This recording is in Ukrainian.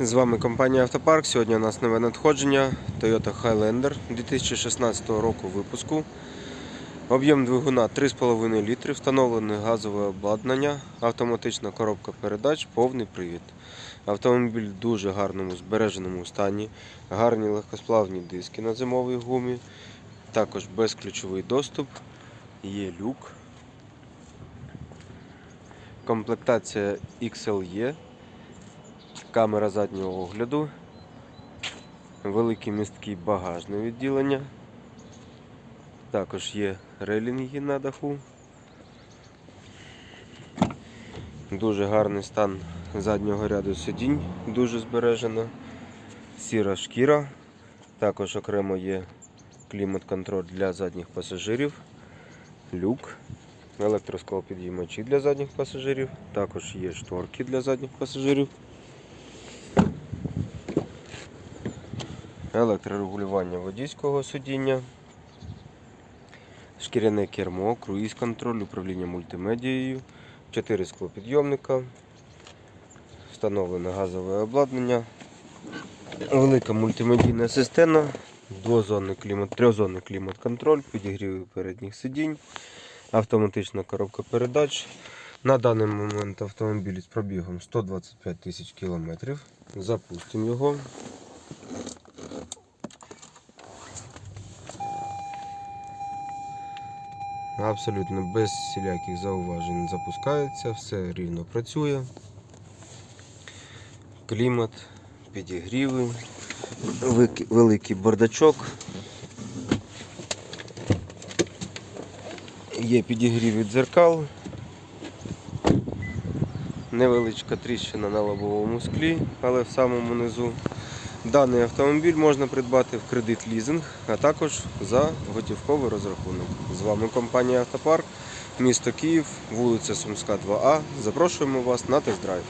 З вами компанія Автопарк. Сьогодні у нас нове надходження Toyota Highlander 2016 року випуску. Об'єм двигуна 3,5 літри, встановлене газове обладнання, автоматична коробка передач, повний привід. Автомобіль в дуже гарному збереженому стані, гарні легкосплавні диски на зимовій гумі, також безключовий доступ, є люк. Комплектація XLE камера заднього огляду, велике містке багажне відділення. Також є релінги на даху. Дуже гарний стан заднього ряду сидінь, дуже збережено. Сіра шкіра. Також окремо є клімат-контроль для задніх пасажирів, люк, електросклопідіймачі для задніх пасажирів, також є шторки для задніх пасажирів. Електрорегулювання водійського сидіння, шкіряне кермо, круїз контроль, управління мультимедією, 4 склопідйомника, встановлене газове обладнання, велика мультимедійна система, двозонний клімат, трьохзонний клімат-контроль, підігріви передніх сидінь, автоматична коробка передач. На даний момент автомобіль з пробігом 125 тисяч кілометрів. Запустимо його. Абсолютно без всіляких зауважень запускається, все рівно працює. Клімат, підігріви, великий- бардачок. Є підігрів від дзеркал. Невеличка тріщина на лобовому склі, але в самому низу. Даний автомобіль можна придбати в кредит лізинг, а також за готівковий розрахунок. З вами компанія Автопарк, місто Київ, вулиця Сумська, 2А. Запрошуємо вас на тест-драйв.